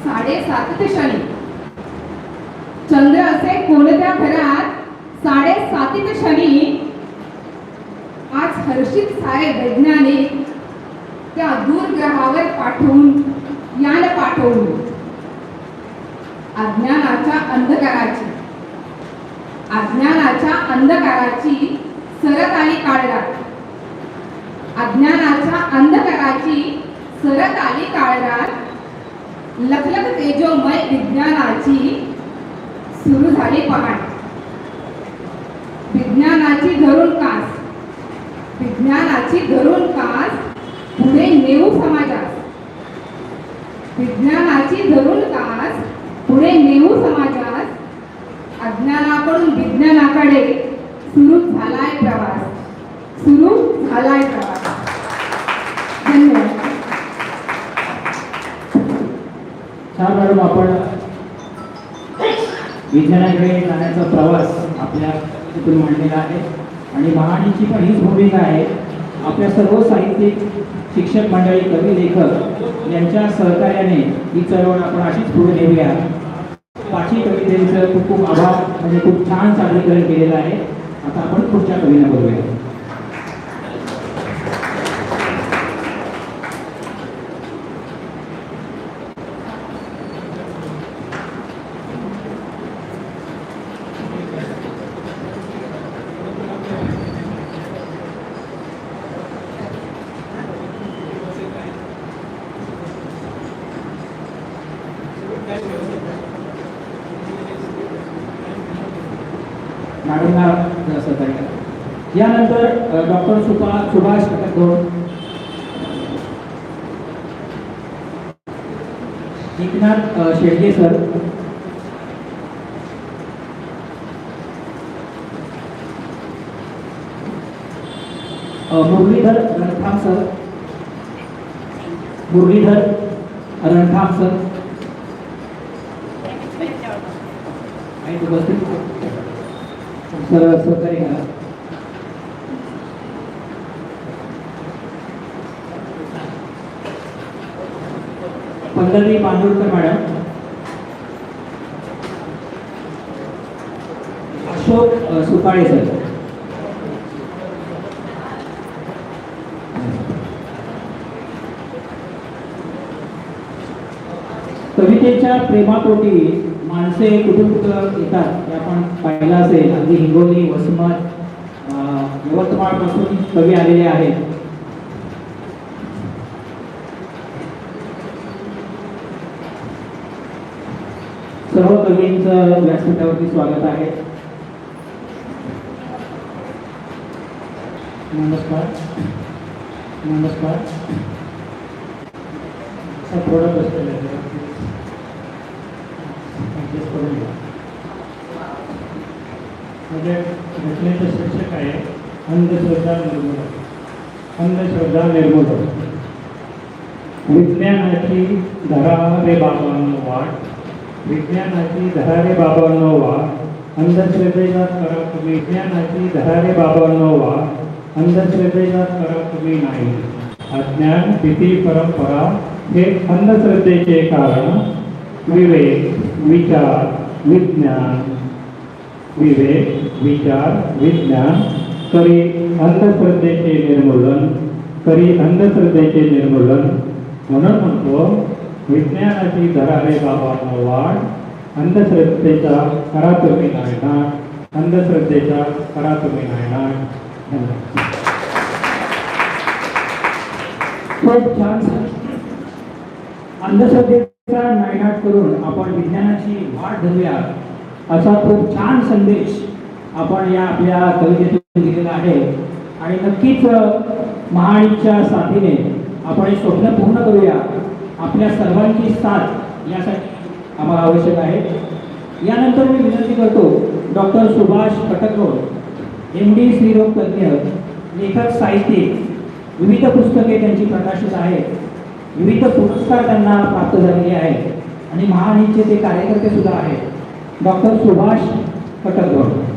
साडेसात ते शनी. चंद्र असे कोणत्या घरात साडेसात ते शनी? आज हर्षित सारे वैज्ञानिक त्या दूर ग्रहावर पाठवून यान पाठवून अज्ञानाच्या अंधकाराची. अज्ञानाच्या अंधकाराची सरत आली काळरात. अज्ञानाच्या अंधकाराची सरत आली काळरात. लखलख तेजोमय विज्ञानाची सुरू झाली पहाट. विज्ञानाची धरून कास. विज्ञानाची धरून कास पुढे नेऊ समाजास विज्ञानाची धरून कास पुढे नेऊ समाजास अज्ञानाकडून विज्ञानाकडे सुरू झालाय प्रवास सुरू झालाय प्रवास धन्यवाद आपण विज्ञानाकडे जाण्याचा प्रवास आपल्या तिथून मांडलेला आहे. आणि महाडीची पण हीच भूमिका आहे. आपल्या सर्व साहित्यिक शिक्षक मंडळी कवी लेखक यांच्या सहकार्याने ही चळवळ आपण अशीच पुढे नेऊया. पाठी कवितेचं खूप खूप आभार. म्हणजे खूप छान सादरीकरण केलेलं आहे. आता आपण पुढच्या कवीला बघूया मॅडमला सहकार्य करा यानंतर doctor Supa Subhash Katakgod Eknath Shedge sir. Murlidhar Ranatham sir. Murlidhar Ranatham sir. आणि उपस्थित सर सहकार्य करा पंढरी बांदुरकर मॅडम. अशोक सुकाळे सर. कवितेच्या प्रेमापोटी माणसे कुठून कुठं येतात ते आपण पाहिलं असेल. अगदी हिंगोली वसमत यवतमाळपासून कवी आलेले आहेत. सर्व कवींचं व्यासपीठावरती स्वागत आहे. नमस्कार. नमस्कार. सर थोडं बसलेलं आहे. करून घ्या म्हणजे घटनेचं शीर्षक आहे अंधश्रद्धा निर्मूलन. अंधश्रद्धा निर्मूलन. विज्ञानाची धरा रे बाबांनो वाट. विज्ञानाची धरा रे बाबांनो वाट. अंधश्रद्धेचा करा तुम्ही विज्ञानाची धरा रे बाबांनो वाट. अंधश्रद्धेचा करा तुम्ही नाही. अज्ञान भीती परंपरा हे अंधश्रद्धेचे कारण. विवेक विचार विज्ञान। विवेक विचार विज्ञान करी अंधश्रद्धेचे निर्मूलन करी अंधश्रद्धेचे निर्मूलन म्हणून म्हणतो विज्ञानाची धरारे बाबा वाढ अंधश्रद्धेचा खरा तुम्ही नायनाट अंधश्रद्धेचा खरा तुम्ही नायनाट खूप छान अंधश्रद्धे अंधश्रद्धेचा नायनाट करून आपण विज्ञानाची वाट धरूया असा खूप छान संदेश आपण या आपल्या कवितेतून दिलेला आहे. आणि नक्कीच अ, साथीने आपण हे स्वप्न पूर्ण करूया. आपल्या सर्वांची साथ यासाठी आम्हाला आवश्यक आहे. यानंतर मी विनंती करतो doctor Subhash Katakrod M D स्त्रीरोग तज्ज्ञ लेखक साहित्यिक विविध पुस्तके त्यांची प्रकाशित आहेत. विविध पुरस्कार त्यांना प्राप्त झालेले आहेत. आणि महाआणीचे ते कार्यकर्ते सुद्धा आहेत. डॉक्टर सुभाष कटकरोड